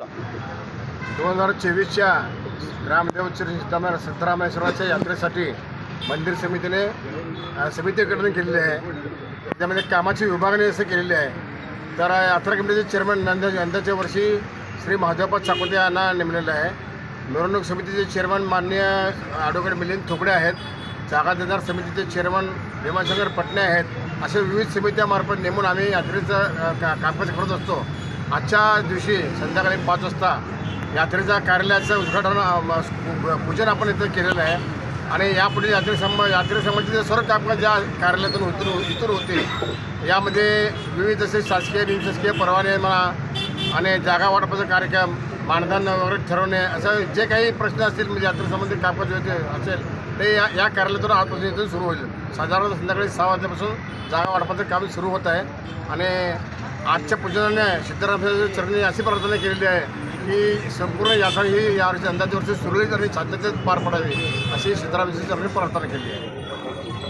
दोन हजार चोवीसच्या रामदेव श्री सीताराम यात्रेसाठी मंदिर समितीने समिती गठन केलेली आहे. त्यामध्ये कामाची विभागणी असं केलेली आहे. तर यात्रा कमिटीचे चेअरमन नंदा यंदाच्या वर्षी श्री महादेवपाद चाकोते यांना नेमलेलं आहे. मिरवणूक समितीचे चेअरमन माननीय ॲडव्होकेट मिलिंद थोकडे आहेत. जागा देणार समितीचे चेअरमन भीमाशंकर पटणे आहेत. असे विविध समित्यामार्फत नेमून आम्ही यात्रेचं का कामकाज करत असतो. आजच्या दिवशी संध्याकाळी पाच वाजता यात्रेच्या कार्यालयाचं उद्घाटन पूजन आपण इथं केलेलं आहे. आणि यापुढे यात्रेसंब यात्रेसंबंधी यात्रे सर्व कामकाज ज्या कार्यालयातून उतरू इतर होते यामध्ये विविध जसे शासकीय निमशासकीय परवाने म्हणा आणि जागा वाटपाचा कार्यक्रम मानधन वगैरे ठरवणे असं जे काही प्रश्न असतील म्हणजे यात्रेसंबंधी कामकाज असेल ते या या कार्यालयातून आजपासून इथून सुरू होईल. साधारण संध्याकाळी सहा वाजल्यापासून जागा वाटपाचं काम सुरू होत आहे. आणि आजच्या पूजनाने सिद्धराम चरणी अशी प्रार्थना केलेली आहे की संपूर्ण यात्रा ही यावर्षी अंदाज वर्षी सुरळीत आणि शांततेत पार पडावी अशी सिद्धराम चरणी प्रार्थना केली आहे.